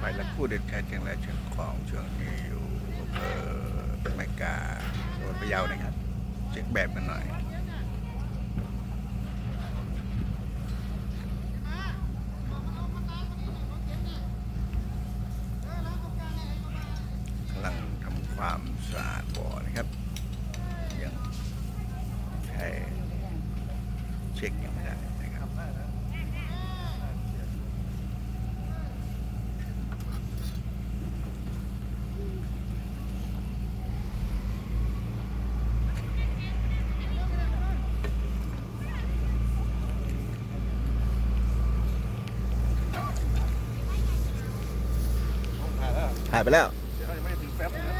ไปและคู่เด็ดแท้เชียงรายเชียงของช่วงนี้อยู่อำเภอแม่กาจังหวัดพะเยานะครับ เช็คแบบกันหน่อยกำลังทำความสะอาดบ่อนะครับ ยังใช้เช็คยังไม่ได้ หายไปแล้ว เดี๋ยวเขายังไม่ถึงแป๊บนะ